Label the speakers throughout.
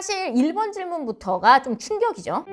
Speaker 1: 사실 1번 질문부터가 좀 충격이죠.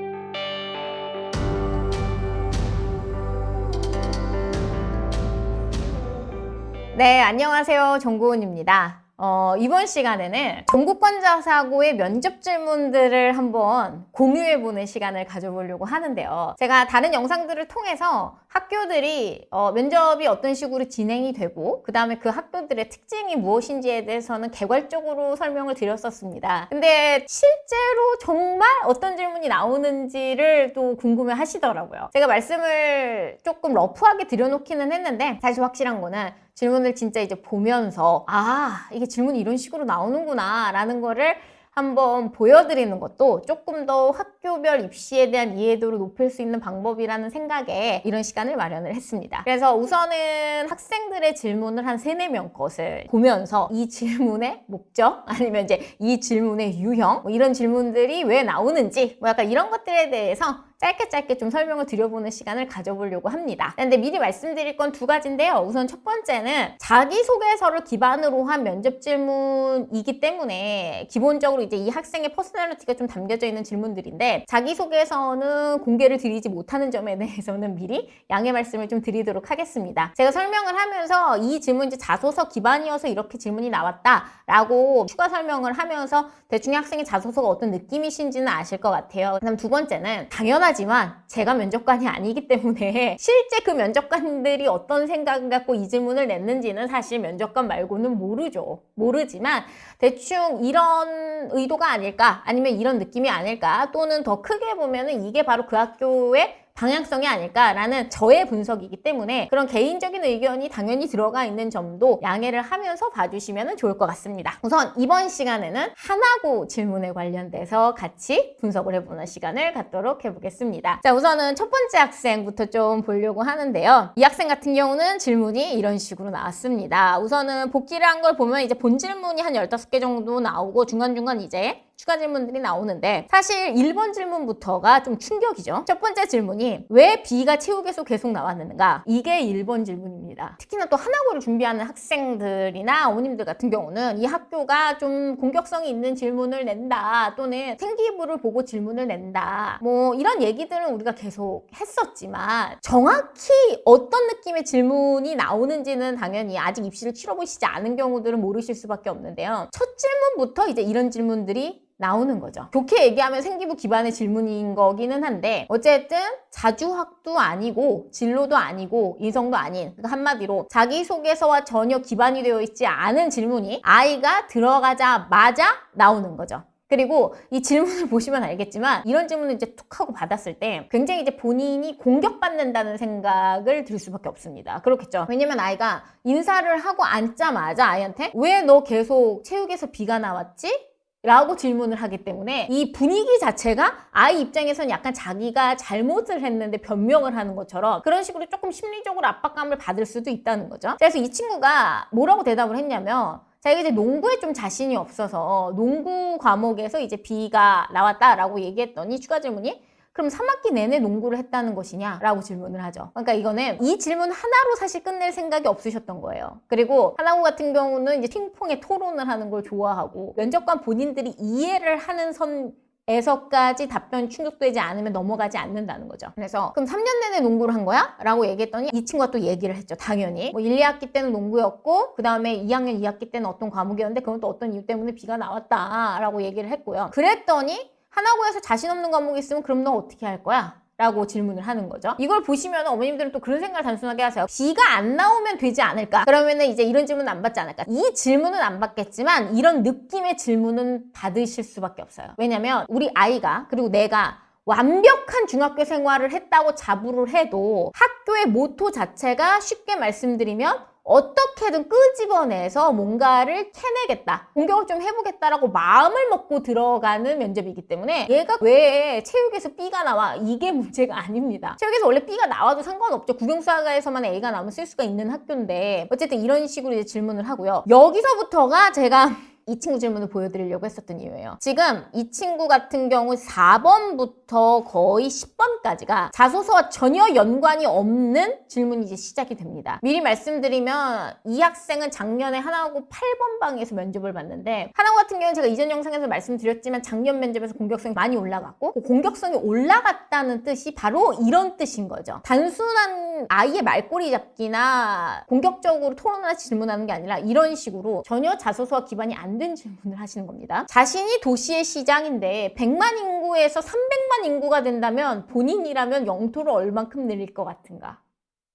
Speaker 1: 네, 안녕하세요. 정고은입니다. 어, 이번 시간에는 전국권자 사고의 면접 질문들을 한번 공유해보는 시간을 가져보려고 하는데요. 제가 다른 영상들을 통해서 학교들이 어, 면접이 어떤 식으로 진행이 되고 그 다음에 그 학교들의 특징이 무엇인지에 대해서는 개괄적으로 설명을 드렸었습니다. 근데 실제로 정말 어떤 질문이 나오는지를 또 궁금해 하시더라고요. 제가 말씀을 조금 러프하게 드려놓기는 했는데 사실 확실한 거는 질문을 진짜 이제 보면서 아 이게 질문이 이런 식으로 나오는구나 라는 거를 한번 보여드리는 것도 조금 더 학교별 입시에 대한 이해도를 높일 수 있는 방법이라는 생각에 이런 시간을 마련을 했습니다. 그래서 우선은 학생들의 질문을 한 세네 명 것을 보면서 이 질문의 목적 아니면 이제 이 질문의 유형 뭐 이런 질문들이 왜 나오는지 뭐 약간 이런 것들에 대해서 짧게 짧게 좀 설명을 드려보는 시간을 가져보려고 합니다. 근데 미리 말씀드릴 건 두 가지인데요. 우선 첫 번째는 자기소개서를 기반으로 한 면접 질문이기 때문에 기본적으로 이제 이 학생의 퍼스널리티가 좀 담겨져 있는 질문들인데 자기소개서는 공개를 드리지 못하는 점에 대해서는 미리 양해 말씀을 좀 드리도록 하겠습니다. 제가 설명을 하면서 이 질문 이제 자소서 기반이어서 이렇게 질문이 나왔다라고 추가 설명을 하면서 대충 학생의 자소서가 어떤 느낌이신지는 아실 것 같아요. 그다음 두 번째는 당연 하지만 제가 면접관이 아니기 때문에 실제 그 면접관들이 어떤 생각을 갖고 이 질문을 냈는지는 사실 면접관 말고는 모르죠. 모르지만 대충 이런 의도가 아닐까 아니면 이런 느낌이 아닐까 또는 더 크게 보면은 이게 바로 그 학교의 방향성이 아닐까라는 저의 분석이기 때문에 그런 개인적인 의견이 당연히 들어가 있는 점도 양해를 하면서 봐주시면 좋을 것 같습니다. 우선 이번 시간에는 하나고 질문에 관련돼서 같이 분석을 해보는 시간을 갖도록 해보겠습니다. 자, 우선은 첫 번째 학생부터 좀 보려고 하는데요. 이 학생 같은 경우는 질문이 이런 식으로 나왔습니다. 우선은 복기를 한 걸 보면 이제 본 질문이 한 15개 정도 나오고 중간중간 이제 추가 질문들이 나오는데 사실 1번 질문부터가 좀 충격이죠. 첫 번째 질문이 왜 B가 체육에서 계속 나왔는가? 이게 1번 질문입니다. 특히나 또 하나고를 준비하는 학생들이나 어머님들 같은 경우는 이 학교가 좀 공격성이 있는 질문을 낸다 또는 생기부를 보고 질문을 낸다 뭐 이런 얘기들은 우리가 계속 했었지만 정확히 어떤 느낌의 질문이 나오는지는 당연히 아직 입시를 치러보시지 않은 경우들은 모르실 수밖에 없는데요. 첫 질문부터 이제 이런 질문들이 나오는 거죠. 좋게 얘기하면 생기부 기반의 질문인 거기는 한데 어쨌든 자주학도 아니고 진로도 아니고 인성도 아닌 그러니까 한마디로 자기소개서와 전혀 기반이 되어 있지 않은 질문이 아이가 들어가자마자 나오는 거죠. 그리고 이 질문을 보시면 알겠지만 이런 질문을 이제 툭 하고 받았을 때 굉장히 이제 본인이 공격받는다는 생각을 들 수밖에 없습니다. 그렇겠죠. 왜냐면 아이가 인사를 하고 앉자마자 아이한테 왜 너 계속 체육에서 비가 나왔지? 라고 질문을 하기 때문에 이 분위기 자체가 아이 입장에서는 약간 자기가 잘못을 했는데 변명을 하는 것처럼 그런 식으로 조금 심리적으로 압박감을 받을 수도 있다는 거죠. 그래서 이 친구가 뭐라고 대답을 했냐면 자기가 이제 농구에 좀 자신이 없어서 농구 과목에서 이제 B가 나왔다라고 얘기했더니 추가 질문이 그럼 3학기 내내 농구를 했다는 것이냐? 라고 질문을 하죠. 그러니까 이거는 이 질문 하나로 사실 끝낼 생각이 없으셨던 거예요. 그리고 하나고 같은 경우는 이제 핑퐁에 토론을 하는 걸 좋아하고 면접관 본인들이 이해를 하는 선 에서까지 답변이 충족되지 않으면 넘어가지 않는다는 거죠. 그래서 그럼 3년 내내 농구를 한 거야? 라고 얘기했더니 이 친구가 또 얘기를 했죠. 당연히. 뭐 1, 2학기 때는 농구였고 그 다음에 2학년 2학기 때는 어떤 과목이었는데 그건 또 어떤 이유 때문에 비가 나왔다 라고 얘기를 했고요. 그랬더니 하나고에서 자신 없는 과목이 있으면 그럼 너 어떻게 할 거야? 라고 질문을 하는 거죠. 이걸 보시면 어머님들은 또 그런 생각을 단순하게 하세요. B가 안 나오면 되지 않을까? 그러면은 이제 이런 질문 안 받지 않을까? 이 질문은 안 받겠지만 이런 느낌의 질문은 받으실 수밖에 없어요. 왜냐면 우리 아이가 그리고 내가 완벽한 중학교 생활을 했다고 자부를 해도 학교의 모토 자체가 쉽게 말씀드리면 어떻게든 끄집어내서 뭔가를 캐내겠다. 공격을 좀 해보겠다라고 마음을 먹고 들어가는 면접이기 때문에 얘가 왜 체육에서 B가 나와? 이게 문제가 아닙니다. 체육에서 원래 B가 나와도 상관없죠. 국영수학과에서만 A가 나오면 쓸 수가 있는 학교인데 어쨌든 이런 식으로 이제 질문을 하고요. 여기서부터가 제가 이 친구 질문을 보여드리려고 했었던 이유예요. 지금 이 친구 같은 경우 4번부터 거의 10번까지가 자소서와 전혀 연관이 없는 질문이 이제 시작이 됩니다. 미리 말씀드리면 이 학생은 작년에 하나고 8번 방에서 면접을 봤는데 하나고 같은 경우는 제가 이전 영상에서 말씀드렸지만 작년 면접에서 공격성이 많이 올라갔고 그 공격성이 올라갔다는 뜻이 바로 이런 뜻인 거죠. 단순한 아이의 말꼬리 잡기나 공격적으로 토론하나 질문하는 게 아니라 이런 식으로 전혀 자소서와 기반이 안된 질문을 하시는 겁니다. 자신이 도시의 시장인데 100만 인구에서 300만 인구가 된다면 본인이라면 영토를 얼만큼 늘릴 것 같은가?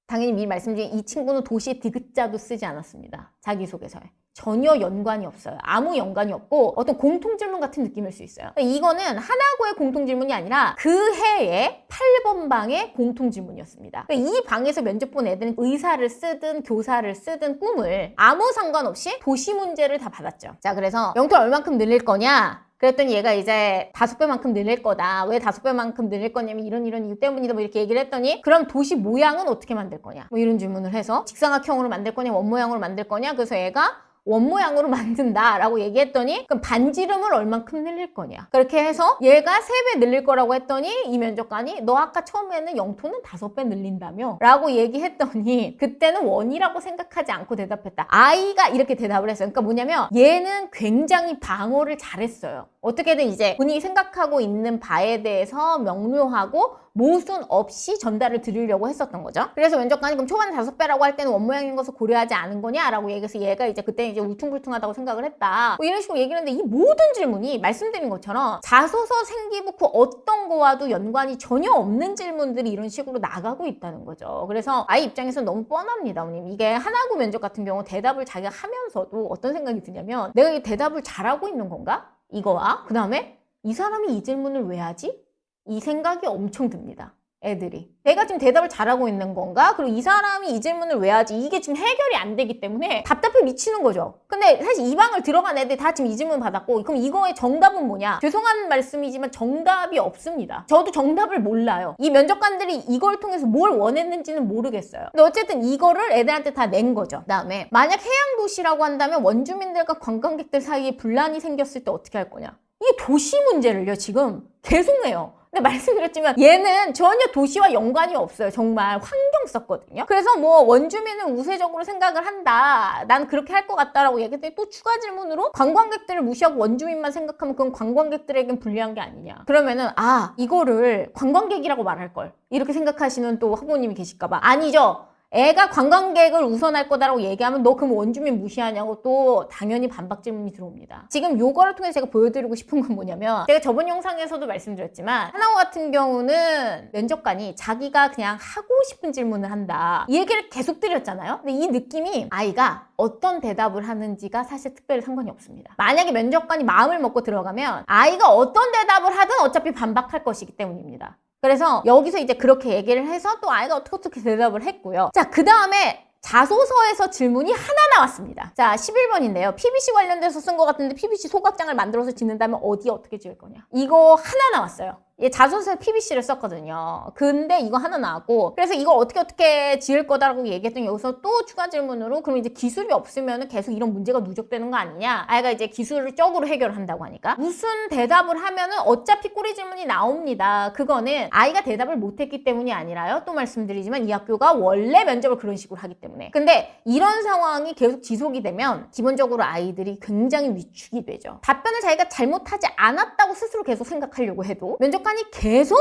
Speaker 1: 당연히 미리 말씀드린 이 친구는 도시의 디귿자도 쓰지 않았습니다. 자기소개서에. 전혀 연관이 없어요. 아무 연관이 없고 어떤 공통 질문 같은 느낌일 수 있어요. 이거는 하나고의 공통 질문이 아니라 그 해의 8번 방의 공통 질문이었습니다. 이 방에서 면접 본 애들은 의사를 쓰든 교사를 쓰든 꿈을 아무 상관없이 도시 문제를 다 받았죠. 자, 그래서 영토를 얼만큼 늘릴 거냐? 그랬더니 얘가 이제 다섯 배만큼 늘릴 거다. 왜 다섯 배만큼 늘릴 거냐면 이런 이런 이유 때문이다. 뭐 이렇게 얘기를 했더니 그럼 도시 모양은 어떻게 만들 거냐? 뭐 이런 질문을 해서 직사각형으로 만들 거냐, 원 모양으로 만들 거냐? 그래서 얘가 원 모양으로 만든다 라고 얘기했더니 그럼 반지름을 얼만큼 늘릴 거냐? 그렇게 해서 얘가 세 배 늘릴 거라고 했더니 이 면접관이 너 아까 처음에는 영토는 다섯 배 늘린다며? 라고 얘기했더니 그때는 원이라고 생각하지 않고 대답했다. 아이가 이렇게 대답을 했어요. 그러니까 뭐냐면 얘는 굉장히 방어를 잘했어요. 어떻게든 이제 본인이 생각하고 있는 바에 대해서 명료하고 모순 없이 전달을 드리려고 했었던 거죠. 그래서 면접관이 그럼 초반에 다섯 배라고 할 때는 원모양인 것을 고려하지 않은 거냐라고 얘기해서 얘가 이제 그때 이제 울퉁불퉁하다고 생각을 했다. 뭐 이런 식으로 얘기를 했는데 이 모든 질문이 말씀드린 것처럼 자소서 생기부코 어떤 거와도 연관이 전혀 없는 질문들이 이런 식으로 나가고 있다는 거죠. 그래서 아이 입장에서 너무 뻔합니다, 어머님. 이게 하나고 면접 같은 경우 대답을 자기가 하면서도 어떤 생각이 드냐면 내가 이 대답을 잘하고 있는 건가? 이거와 그 다음에 이 사람이 이 질문을 왜 하지? 이 생각이 엄청 듭니다. 애들이. 내가 지금 대답을 잘하고 있는 건가? 그리고 이 사람이 이 질문을 왜 하지? 이게 지금 해결이 안 되기 때문에 답답해 미치는 거죠. 근데 사실 이 방을 들어간 애들 다 지금 이 질문 받았고, 그럼 이거의 정답은 뭐냐? 죄송한 말씀이지만 정답이 없습니다. 저도 정답을 몰라요. 이 면접관들이 이걸 통해서 뭘 원했는지는 모르겠어요. 근데 어쨌든 이거를 애들한테 다 낸 거죠. 그 다음에 만약 해양 도시라고 한다면 원주민들과 관광객들 사이에 분란이 생겼을 때 어떻게 할 거냐? 이 도시 문제를요, 지금 계속 내요. 근데 말씀드렸지만 얘는 전혀 도시와 연관이 없어요. 정말 환경 썼거든요. 그래서 뭐 원주민은 우세적으로 생각을 한다. 난 그렇게 할 것 같다라고 얘기했더니 또 추가 질문으로 관광객들을 무시하고 원주민만 생각하면 그건 관광객들에겐 불리한 게 아니냐. 그러면은 아 이거를 관광객이라고 말할 걸 이렇게 생각하시는 또 학부모님이 계실까봐 아니죠. 애가 관광객을 우선할 거다라고 얘기하면 너 그럼 원주민 무시하냐고 또 당연히 반박 질문이 들어옵니다. 지금 요거를 통해서 제가 보여드리고 싶은 건 뭐냐면 제가 저번 영상에서도 말씀드렸지만 하나호 같은 경우는 면접관이 자기가 그냥 하고 싶은 질문을 한다. 이 얘기를 계속 드렸잖아요. 근데 이 느낌이 아이가 어떤 대답을 하는지가 사실 특별히 상관이 없습니다. 만약에 면접관이 마음을 먹고 들어가면 아이가 어떤 대답을 하든 어차피 반박할 것이기 때문입니다. 그래서 여기서 이제 그렇게 얘기를 해서 또 아이가 어떻게 어떻게 대답을 했고요. 자, 그 다음에 자소서에서 질문이 하나 나왔습니다. 자, 11번인데요. PBC 관련돼서 쓴 것 같은데 PBC 소각장을 만들어서 짓는다면 어디에 어떻게 지을 거냐. 이거 하나 나왔어요. 얘 자소서에 PBC를 썼거든요. 근데 이거 하나 나왔고 그래서 이걸 어떻게 어떻게 지을 거다라고 얘기했더니 여기서 또 추가 질문으로 그럼 이제 기술이 없으면 계속 이런 문제가 누적되는 거 아니냐? 아이가 이제 기술을 적으로 해결을 한다고 하니까 무슨 대답을 하면은 어차피 꼬리 질문이 나옵니다. 그거는 아이가 대답을 못했기 때문이 아니라요. 또 말씀드리지만 이 학교가 원래 면접을 그런 식으로 하기 때문에 근데 이런 상황이 계속 지속이 되면 기본적으로 아이들이 굉장히 위축이 되죠. 답변을 자기가 잘못하지 않았다고 스스로 계속 생각하려고 해도 면접관 시간이 계속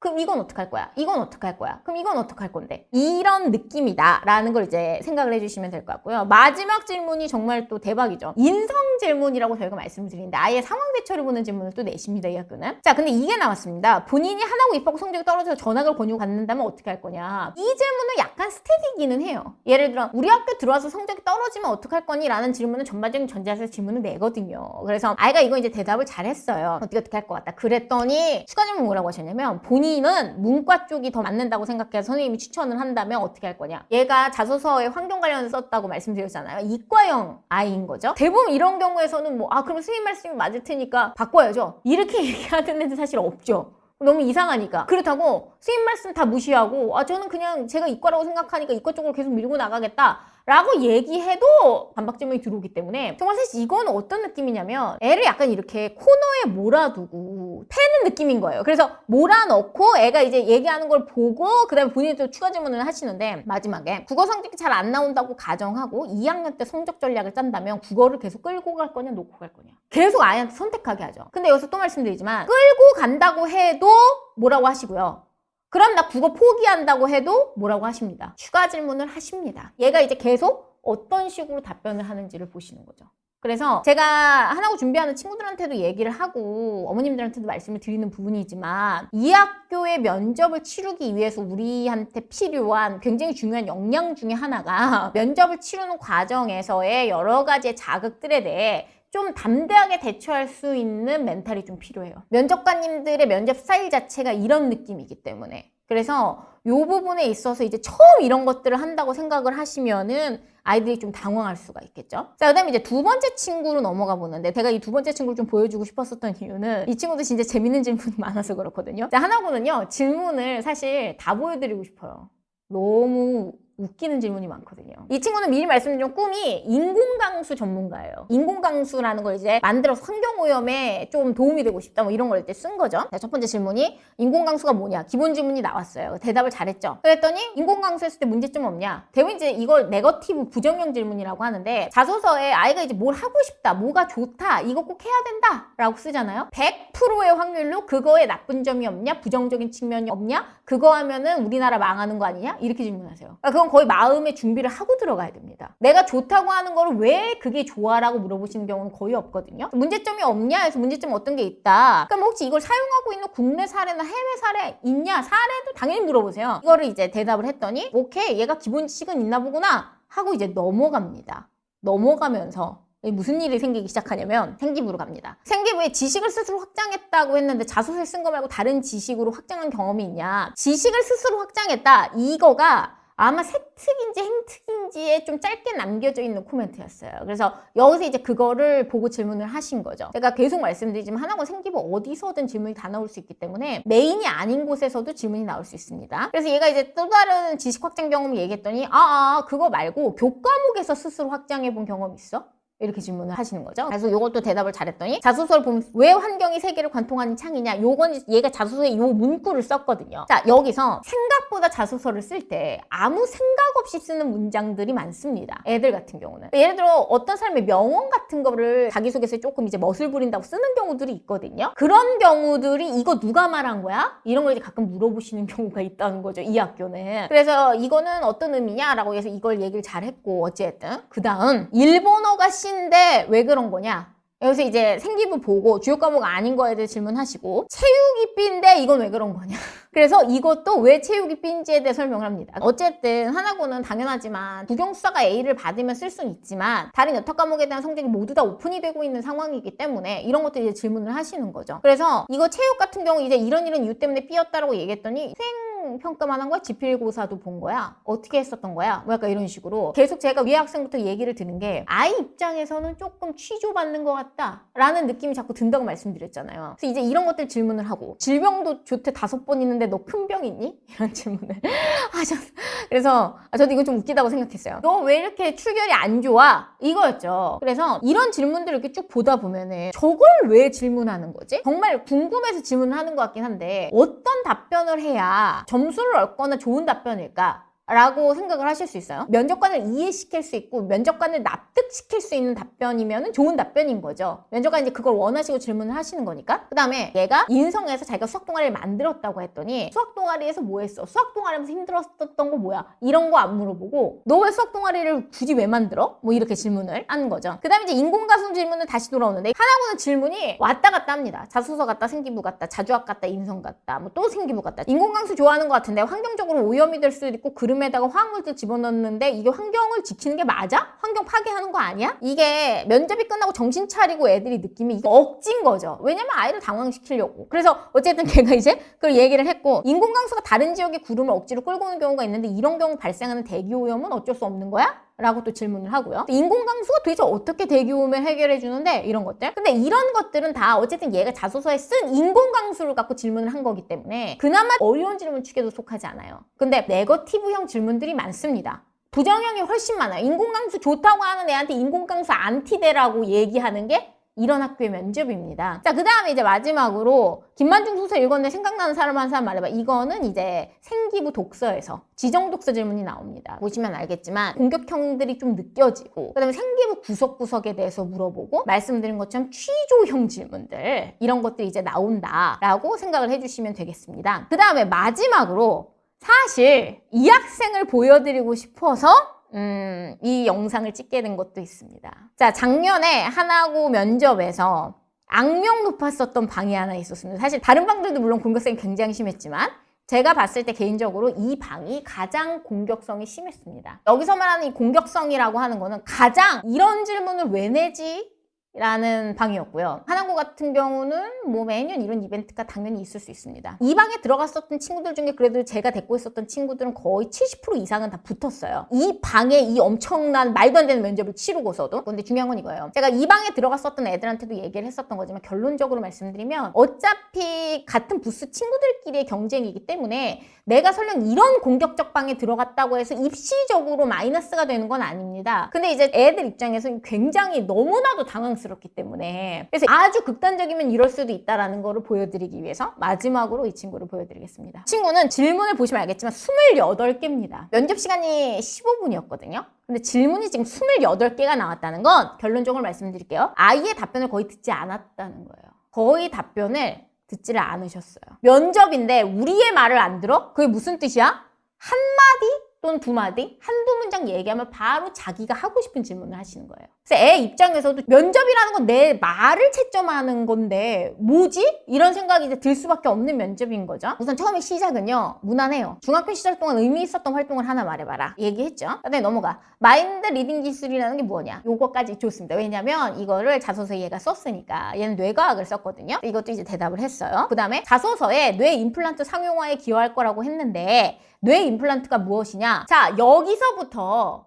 Speaker 1: 그럼 이건 어떡할 거야? 이건 어떡할 거야? 그럼 이건 어떡할 건데? 이런 느낌이다. 라는 걸 이제 생각을 해주시면 될 것 같고요. 마지막 질문이 정말 또 대박이죠. 인성 질문이라고 저희가 말씀드리는데 아예 상황 대처를 보는 질문을 또 내십니다. 이 학교는. 자, 근데 이게 나왔습니다. 본인이 하나고 입하고 성적이 떨어져서 전학을 권유 받는다면 어떻게 할 거냐? 이 질문은 약간 스테디기는 해요. 예를 들어 우리 학교 들어와서 성적이 떨어지면 어떡할 거니? 라는 질문은 전반적인 전제에서 질문을 내거든요. 그래서 아이가 이거 이제 대답을 잘했어요. 어떻게 어떻게 할 것 같다. 그랬더니 추가 질문 뭐라고 하셨냐면 본인 본인은 문과 쪽이 더 맞는다고 생각해서 선생님이 추천을 한다면 어떻게 할 거냐? 얘가 자소서에 환경 관련해서 썼다고 말씀드렸잖아요. 이과형 아이인 거죠. 대부분 이런 경우에서는 뭐, 아, 그럼 선생님 말씀이 맞을 테니까 바꿔야죠. 이렇게 얘기하는 애들 사실 없죠. 너무 이상하니까. 그렇다고 스님 말씀 다 무시하고 아 저는 그냥 제가 이과라고 생각하니까 이과 쪽으로 계속 밀고 나가겠다. 라고 얘기해도 반박 질문이 들어오기 때문에 정말 사실 이건 어떤 느낌이냐면 애를 약간 이렇게 코너에 몰아두고 패는 느낌인 거예요. 그래서 몰아넣고 애가 이제 얘기하는 걸 보고 그 다음에 본인이 또 추가 질문을 하시는데 마지막에 국어 성적이 잘 안 나온다고 가정하고 2학년 때 성적 전략을 짠다면 국어를 계속 끌고 갈 거냐 놓고 갈 거냐 계속 아이한테 선택하게 하죠. 근데 여기서 또 말씀드리지만 끌고 간다고 해도 뭐라고 하시고요. 그럼 나 국어 포기한다고 해도 뭐라고 하십니다. 추가 질문을 하십니다. 얘가 이제 계속 어떤 식으로 답변을 하는지를 보시는 거죠. 그래서 제가 하나고 준비하는 친구들한테도 얘기를 하고 어머님들한테도 말씀을 드리는 부분이지만 이 학교의 면접을 치르기 위해서 우리한테 필요한 굉장히 중요한 역량 중에 하나가 면접을 치르는 과정에서의 여러 가지의 자극들에 대해 좀 담대하게 대처할 수 있는 멘탈이 좀 필요해요. 면접관님들의 면접 스타일 자체가 이런 느낌이기 때문에. 그래서 이 부분에 있어서 이제 처음 이런 것들을 한다고 생각을 하시면은 아이들이 좀 당황할 수가 있겠죠. 자, 그 다음에 이제 두 번째 친구로 넘어가 보는데 제가 이 두 번째 친구를 좀 보여주고 싶었었던 이유는 이 친구도 진짜 재밌는 질문이 많아서 그렇거든요. 자, 하나고는요, 질문을 사실 다 보여드리고 싶어요. 너무 웃기는 질문이 많거든요. 이 친구는 미리 말씀드린 꿈이 인공강수 전문가예요. 인공강수라는 걸 이제 만들어서 환경오염에 좀 도움이 되고 싶다 뭐 이런 걸 이제 쓴 거죠. 자, 첫 번째 질문이 인공강수가 뭐냐? 기본 질문이 나왔어요. 대답을 잘했죠. 그랬더니 인공강수 했을 때 문제점 없냐? 대부분 이제 이걸 네거티브 부정형 질문이라고 하는데 자소서에 아이가 이제 뭘 하고 싶다, 뭐가 좋다, 이거 꼭 해야 된다 라고 쓰잖아요. 100%의 확률로 그거에 나쁜 점이 없냐? 부정적인 측면이 없냐? 그거 하면은 우리나라 망하는 거 아니냐? 이렇게 질문하세요. 그러니까 그건 거의 마음의 준비를 하고 들어가야 됩니다. 내가 좋다고 하는 거를 왜 그게 좋아라고 물어보시는 경우는 거의 없거든요. 문제점이 없냐 해서 문제점 어떤 게 있다. 그럼 혹시 이걸 사용하고 있는 국내 사례나 해외 사례 있냐? 사례도 당연히 물어보세요. 이거를 이제 대답을 했더니 오케이 얘가 기본 지식은 있나 보구나 하고 이제 넘어갑니다. 넘어가면서 무슨 일이 생기기 시작하냐면 생기부로 갑니다. 생기부에 지식을 스스로 확장했다고 했는데 자소서에 쓴 거 말고 다른 지식으로 확장한 경험이 있냐? 지식을 스스로 확장했다. 이거가 아마 세특인지 행특인지에 좀 짧게 남겨져 있는 코멘트였어요. 그래서 여기서 이제 그거를 보고 질문을 하신 거죠. 제가 계속 말씀드리지만 하나고 생기부 어디서든 질문이 다 나올 수 있기 때문에 메인이 아닌 곳에서도 질문이 나올 수 있습니다. 그래서 얘가 이제 또 다른 지식 확장 경험을 얘기했더니 아, 아 그거 말고 교과목에서 스스로 확장해 본 경험 있어? 이렇게 질문을 하시는 거죠. 그래서 이것도 대답을 잘했더니 자소서를 보면 왜 환경이 세계를 관통하는 창이냐 요건 얘가 자소서에 요 문구를 썼거든요. 자 여기서 생각보다 자소서를 쓸 때 아무 생각 없이 쓰는 문장들이 많습니다. 애들 같은 경우는 예를 들어 어떤 사람의 명언 같은 거를 자기소개서에 조금 이제 멋을 부린다고 쓰는 경우들이 있거든요. 그런 경우들이 이거 누가 말한 거야? 이런 걸 이제 가끔 물어보시는 경우가 있다는 거죠. 이 학교는. 그래서 이거는 어떤 의미냐라고 해서 이걸 얘기를 잘했고 어쨌든 그 다음 일본어가 시 인데 왜 그런 거냐? 여기서 이제 생기부 보고 주요 과목 아닌 거에 대해 질문하시고 체육이 B인데 이건 왜 그런 거냐? 그래서 이것도 왜 체육이 B인지에 대해 설명을 합니다. 어쨌든 하나고는 당연하지만 국영수사가 A를 받으면 쓸 수는 있지만 다른 여타 과목에 대한 성적이 모두 다 오픈이 되고 있는 상황이기 때문에 이런 것들 이제 질문을 하시는 거죠. 그래서 이거 체육 같은 경우 이제 이런 이런 이유 때문에 B였다라고 얘기했더니 수행 평가만 한 거야? 지필고사도 본 거야? 어떻게 했었던 거야? 뭐 약간 이런 식으로 계속 제가 위에 학생부터 얘기를 드는 게 아이 입장에서는 조금 취조받는 것 같다 라는 느낌이 자꾸 든다고 말씀드렸잖아요. 그래서 이제 이런 것들 질문을 하고 질병도 좋대 다섯 번 있는데 너 큰 병 있니? 이런 질문을 하셨어. 그래서 아, 저도 이건 좀 웃기다고 생각했어요. 너 왜 이렇게 출결이 안 좋아? 이거였죠. 그래서 이런 질문들을 이렇게 쭉 보다 보면은 저걸 왜 질문하는 거지? 정말 궁금해서 질문을 하는 것 같긴 한데 어떤 답변을 해야 점수를 얻거나 좋은 답변일까? 라고 생각을 하실 수 있어요. 면접관을 이해시킬 수 있고 면접관을 납득시킬 수 있는 답변이면 좋은 답변인 거죠. 면접관이 이제 그걸 원하시고 질문을 하시는 거니까. 그 다음에 얘가 인성에서 자기가 수학 동아리를 만들었다고 했더니 수학 동아리에서 뭐 했어? 수학 동아리에서 힘들었던 거 뭐야? 이런 거 안 물어보고 너 왜 수학 동아리를 굳이 왜 만들어? 뭐 이렇게 질문을 하는 거죠. 그 다음에 이제 인공가슴 질문은 다시 돌아오는데 하나고는 질문이 왔다 갔다 합니다. 자소서 같다, 생기부 같다, 자주학 같다, 인성 같다, 뭐 또 생기부 같다. 인공강수 좋아하는 것 같은데 환경적으로 오염이 될 수도 있고 그름 에다가 화학물질 집어넣는데 이게 환경을 지키는 게 맞아? 환경 파괴하는 거 아니야? 이게 면접이 끝나고 정신 차리고 애들이 느낌이 이게 억진 거죠. 왜냐면 아이를 당황시키려고. 그래서 어쨌든 걔가 이제 그걸 얘기를 했고 인공강수가 다른 지역의 구름을 억지로 끌고 오는 경우가 있는데 이런 경우 발생하는 대기오염은 어쩔 수 없는 거야? 라고 또 질문을 하고요. 인공강수가 도대체 어떻게 대기오염을 해결해 주는데 이런 것들. 근데 이런 것들은 다 어쨌든 얘가 자소서에 쓴 인공강수를 갖고 질문을 한 거기 때문에 그나마 어려운 질문 축에도 속하지 않아요. 근데 네거티브형 질문들이 많습니다. 부정형이 훨씬 많아요. 인공강수 좋다고 하는 애한테 인공강수 안티대라고 얘기하는 게 이런 학교의 면접입니다. 자, 그 다음에 이제 마지막으로 김만중 소설 읽었는데 생각나는 사람 한 사람 말해봐. 이거는 이제 생기부 독서에서 지정 독서 질문이 나옵니다. 보시면 알겠지만 공격형들이 좀 느껴지고 그 다음에 생기부 구석구석에 대해서 물어보고 말씀드린 것처럼 취조형 질문들 이런 것들이 이제 나온다라고 생각을 해주시면 되겠습니다. 그 다음에 마지막으로 사실 이 학생을 보여드리고 싶어서 음, 이 영상을 찍게 된 것도 있습니다. 자, 작년에 하나고 면접에서 악명 높았었던 방이 하나 있었습니다. 사실 다른 방들도 물론 공격성이 굉장히 심했지만 제가 봤을 때 개인적으로 이 방이 가장 공격성이 심했습니다. 여기서 말하는 이 공격성이라고 하는 거는 가장 이런 질문을 왜 내지? 라는 방이었고요. 한항고 같은 경우는 뭐 매년 이런 이벤트가 당연히 있을 수 있습니다. 이 방에 들어갔었던 친구들 중에 그래도 제가 데리고 있었던 친구들은 거의 70% 이상은 다 붙었어요. 이 방에 이 엄청난 말도 안 되는 면접을 치르고서도. 근데 중요한 건 이거예요. 제가 이 방에 들어갔었던 애들한테도 얘기를 했었던 거지만 결론적으로 말씀드리면 어차피 같은 부스 친구들끼리의 경쟁이기 때문에 내가 설령 이런 공격적 방에 들어갔다고 해서 입시적으로 마이너스가 되는 건 아닙니다. 근데 이제 애들 입장에서 굉장히 너무나도 당황 스럽기 때문에 그래서 아주 극단적이면 이럴 수도 있다라는 거를 보여드리기 위해서 마지막으로 이 친구를 보여드리겠습니다. 친구는 질문을 보시면 알겠지만 28개입니다. 면접 시간이 15분이었거든요. 근데 질문이 지금 28개가 나왔다는 건 결론적으로 말씀드릴게요. 아이의 답변을 거의 듣지 않았다는 거예요. 거의 답변을 듣지를 않으셨어요. 면접인데 우리의 말을 안 들어? 그게 무슨 뜻이야? 한마디 또는 두 마디, 한두 문장 얘기하면 바로 자기가 하고 싶은 질문을 하시는 거예요. 애 입장에서도 면접이라는 건 내 말을 채점하는 건데 뭐지? 이런 생각이 이제 들 수밖에 없는 면접인 거죠. 우선 처음에 시작은요. 무난해요. 중학교 시절 동안 의미 있었던 활동을 하나 말해봐라. 얘기했죠. 그다음에 넘어가. 마인드 리딩 기술이라는 게 뭐냐? 요거까지 좋습니다. 왜냐면 이거를 자소서에 얘가 썼으니까. 얘는 뇌과학을 썼거든요. 이것도 이제 대답을 했어요. 그 다음에 자소서에 뇌 임플란트 상용화에 기여할 거라고 했는데 뇌 임플란트가 무엇이냐? 자, 여기서부터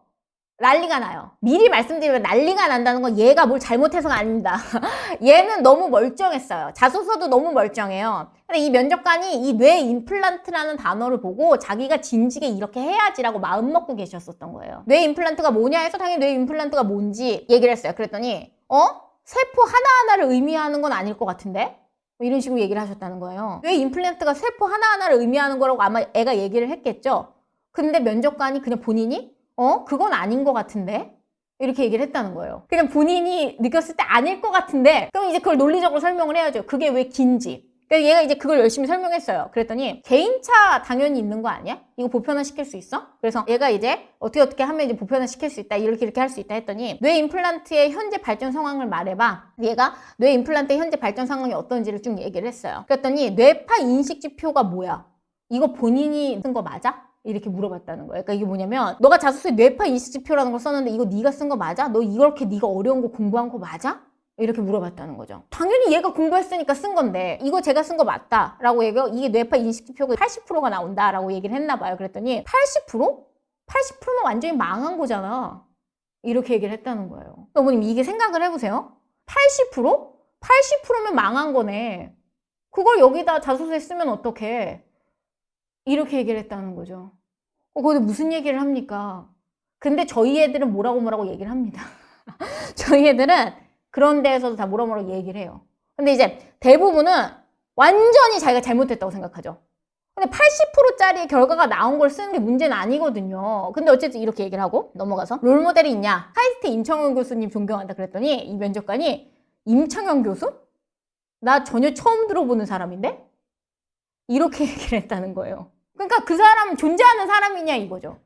Speaker 1: 난리가 나요. 미리 말씀드리면 난리가 난다는 건 얘가 뭘 잘못해서가 아닙니다. 얘는 너무 멀쩡했어요. 자소서도 너무 멀쩡해요. 근데 이 면접관이 이 뇌 임플란트라는 단어를 보고 자기가 진지게 이렇게 해야지라고 마음 먹고 계셨었던 거예요. 뇌 임플란트가 뭐냐 해서 당연히 뇌 임플란트가 뭔지 얘기를 했어요. 그랬더니 어? 세포 하나하나를 의미하는 건 아닐 것 같은데? 뭐 이런 식으로 얘기를 하셨다는 거예요. 뇌 임플란트가 세포 하나하나를 의미하는 거라고 아마 애가 얘기를 했겠죠. 근데 면접관이 그냥 본인이 어? 그건 아닌 것 같은데? 이렇게 얘기를 했다는 거예요. 그냥 본인이 느꼈을 때 아닐 것 같은데, 그럼 이제 그걸 논리적으로 설명을 해야죠. 그게 왜 긴지. 그래서 얘가 이제 그걸 열심히 설명했어요. 그랬더니 개인차 당연히 있는 거 아니야? 이거 보편화 시킬 수 있어? 그래서 얘가 이제 어떻게 어떻게 하면 이제 보편화 시킬 수 있다. 이렇게 이렇게 할 수 있다 했더니 뇌 임플란트의 현재 발전 상황을 말해봐. 얘가 뇌 임플란트의 현재 발전 상황이 어떤지를 쭉 얘기를 했어요. 그랬더니 뇌파 인식 지표가 뭐야? 이거 본인이 쓴 거 맞아? 이렇게 물어봤다는 거예요. 그러니까 이게 뭐냐면 너가 자소서에 뇌파 인식지표라는 걸 썼는데 이거 네가 쓴 거 맞아? 너 이렇게 네가 어려운 거 공부한 거 맞아? 이렇게 물어봤다는 거죠. 당연히 얘가 공부했으니까 쓴 건데 이거 제가 쓴 거 맞다 라고 얘기하고 이게 뇌파 인식지표가 80%가 나온다 라고 얘기를 했나 봐요. 그랬더니 80%? 80%면 완전히 망한 거잖아. 이렇게 얘기를 했다는 거예요. 어머님 이게 생각을 해보세요. 80%? 80%면 망한 거네. 그걸 여기다 자소서에 쓰면 어떡해. 이렇게 얘기를 했다는 거죠. 어, 근데 무슨 얘기를 합니까? 근데 저희 애들은 뭐라고 뭐라고 얘기를 합니다. 저희 애들은 그런 데에서도 다 뭐라 뭐라고 얘기를 해요. 근데 이제 대부분은 완전히 자기가 잘못했다고 생각하죠. 근데 80%짜리 결과가 나온 걸 쓰는 게 문제는 아니거든요. 근데 어쨌든 이렇게 얘기를 하고 넘어가서 롤모델이 있냐? 카이스트 임창원 교수님 존경한다 그랬더니 이 면접관이 임창원 교수? 나 전혀 처음 들어보는 사람인데? 이렇게 얘기를 했다는 거예요. 그러니까 그 사람은 존재하는 사람이냐 이거죠.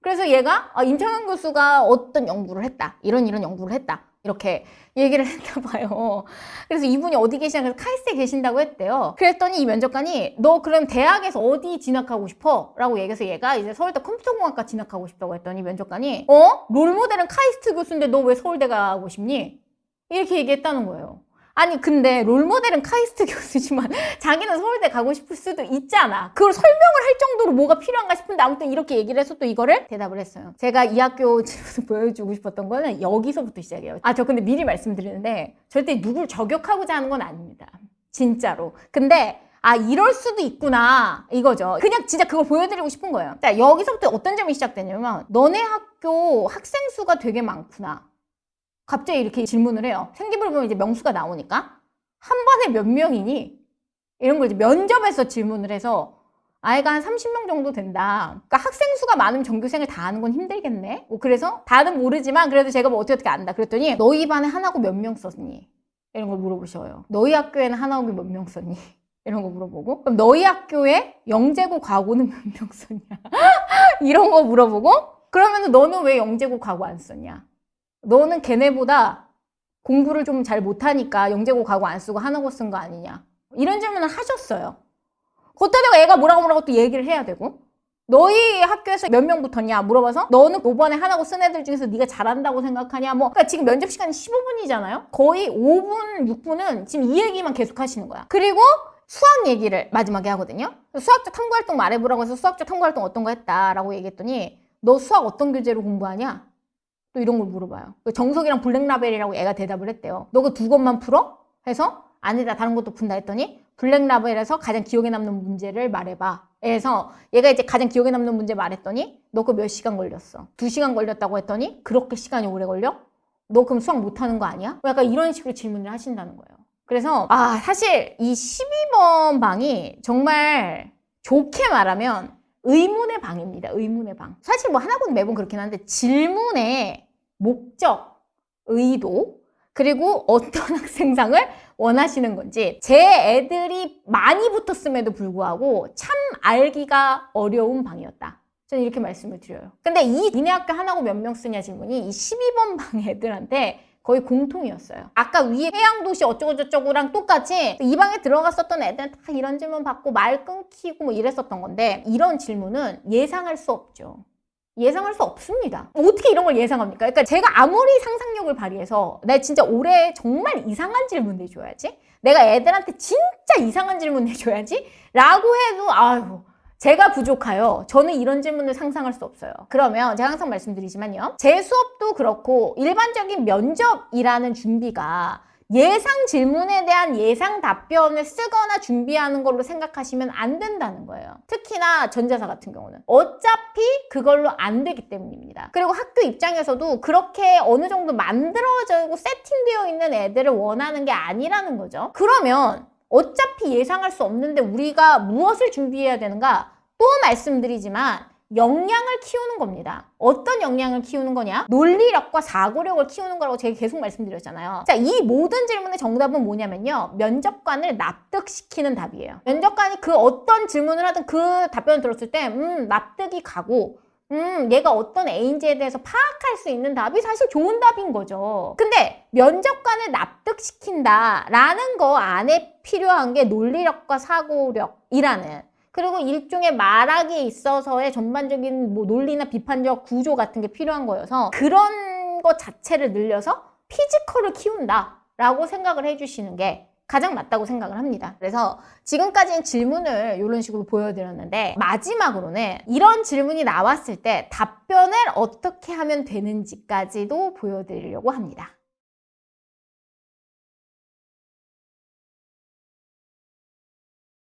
Speaker 1: 그래서 얘가 아, 임창현 교수가 어떤 연구를 했다. 이런 이런 연구를 했다. 이렇게 얘기를 했나 봐요. 그래서 이분이 어디 계시냐 그래서 카이스트에 계신다고 했대요. 그랬더니 이 면접관이 너 그럼 대학에서 어디 진학하고 싶어? 라고 얘기해서 얘가 이제 서울대 컴퓨터공학과 진학하고 싶다고 했더니 면접관이 어? 롤모델은 카이스트 교수인데 너 왜 서울대 가고 싶니? 이렇게 얘기했다는 거예요. 아니 근데 롤모델은 카이스트 교수지만 자기는 서울대 가고 싶을 수도 있잖아. 그걸 설명을 할 정도로 뭐가 필요한가 싶은데 아무튼 이렇게 얘기를 해서 또 이거를 대답을 했어요. 제가 이 학교 집에서 보여주고 싶었던 거는 여기서부터 시작이에요. 아 저 근데 미리 말씀드리는데 절대 누굴 저격하고자 하는 건 아닙니다. 진짜로. 근데 아 이럴 수도 있구나 이거죠. 그냥 진짜 그걸 보여드리고 싶은 거예요. 자 여기서부터 어떤 점이 시작되냐면 너네 학교 학생 수가 되게 많구나. 갑자기 이렇게 질문을 해요. 생기부를 보면 이제 명수가 나오니까 한 반에 몇 명이니? 이런 걸 이제 면접에서 질문을 해서 아이가 한 30명 정도 된다. 그러니까 학생 수가 많으면 전교생을 다 하는 건 힘들겠네. 뭐 그래서 다는 모르지만 그래도 제가 뭐 어떻게 어떻게 안다. 그랬더니 너희 반에 하나고 몇 명 썼니? 이런 걸 물어보셔요. 너희 학교에는 하나고 몇 명 썼니? 이런 거 물어보고 그럼 너희 학교에 영재고 과고는 몇 명 썼냐? 이런 거 물어보고 그러면 너는 왜 영재고 과고 안 썼냐? 너는 걔네보다 공부를 좀 잘 못하니까 영재고 가고 안 쓰고 하나고 쓴 거 아니냐. 이런 질문을 하셨어요. 그때 내가 애가 뭐라고 뭐라고 또 얘기를 해야 되고 너희 학교에서 몇 명 붙었냐 물어봐서 너는 이번에 하나고 쓴 애들 중에서 네가 잘한다고 생각하냐 뭐 그러니까 지금 면접 시간이 15분이잖아요. 거의 5분, 6분은 지금 이 얘기만 계속 하시는 거야. 그리고 수학 얘기를 마지막에 하거든요. 수학적 탐구 활동 말해보라고 해서 수학적 탐구 활동 어떤 거 했다라고 얘기했더니 너 수학 어떤 교재로 공부하냐? 또 이런 걸 물어봐요. 그 정석이랑 블랙라벨이라고 애가 대답을 했대요. 너 그 두 것만 풀어? 해서 아니다 다른 것도 푼다 했더니 블랙라벨에서 가장 기억에 남는 문제를 말해봐. 해서 얘가 이제 가장 기억에 남는 문제 말했더니 너 그 몇 시간 걸렸어? 두 시간 걸렸다고 했더니 그렇게 시간이 오래 걸려? 너 그럼 수학 못하는 거 아니야? 뭐 약간 이런 식으로 질문을 하신다는 거예요. 그래서 아 사실 이 12번 방이 정말 좋게 말하면 의문의 방입니다. 의문의 방. 사실 뭐 하나군 매번 그렇긴 한데 질문의 목적, 의도, 그리고 어떤 학생상을 원하시는 건지 제 애들이 많이 붙었음에도 불구하고 참 알기가 어려운 방이었다. 저는 이렇게 말씀을 드려요. 근데 이 니네 학교 하나고 몇 명 쓰냐 질문이 이 12번 방 애들한테 거의 공통이었어요. 아까 위에 해양도시 어쩌고저쩌고랑 똑같이 이 방에 들어갔었던 애들은 다 이런 질문 받고 말 끊기고 뭐 이랬었던 건데 이런 질문은 예상할 수 없죠. 예상할 수 없습니다. 어떻게 이런 걸 예상합니까? 그러니까 제가 아무리 상상력을 발휘해서 내 진짜 올해 정말 이상한 질문 내줘야지. 내가 애들한테 진짜 이상한 질문 내줘야지. 라고 해도 아유 제가 부족하여 저는 이런 질문을 상상할 수 없어요. 그러면 제가 항상 말씀드리지만요. 제 수업도 그렇고 일반적인 면접이라는 준비가 예상 질문에 대한 예상 답변을 쓰거나 준비하는 걸로 생각하시면 안 된다는 거예요. 특히나 전자사 같은 경우는. 어차피 그걸로 안 되기 때문입니다. 그리고 학교 입장에서도 그렇게 어느 정도 만들어지고 세팅되어 있는 애들을 원하는 게 아니라는 거죠. 그러면 어차피 예상할 수 없는데 우리가 무엇을 준비해야 되는가? 또 말씀드리지만 역량을 키우는 겁니다. 어떤 역량을 키우는 거냐? 논리력과 사고력을 키우는 거라고 제가 계속 말씀드렸잖아요. 자, 이 모든 질문의 정답은 뭐냐면요. 면접관을 납득시키는 답이에요. 면접관이 그 어떤 질문을 하든 그 답변을 들었을 때, 음, 납득이 가고, 음, 얘가 어떤 A인지에 대해서 파악할 수 있는 답이 사실 좋은 답인 거죠. 근데 면접관을 납득시킨다라는 거 안에 필요한 게 논리력과 사고력이라는 그리고 일종의 말하기에 있어서의 전반적인 뭐 논리나 비판적 구조 같은 게 필요한 거여서 그런 것 자체를 늘려서 피지컬을 키운다라고 생각을 해주시는 게 가장 맞다고 생각을 합니다. 그래서 지금까지는 질문을 이런 식으로 보여드렸는데 마지막으로는 이런 질문이 나왔을 때 답변을 어떻게 하면 되는지까지도 보여드리려고 합니다.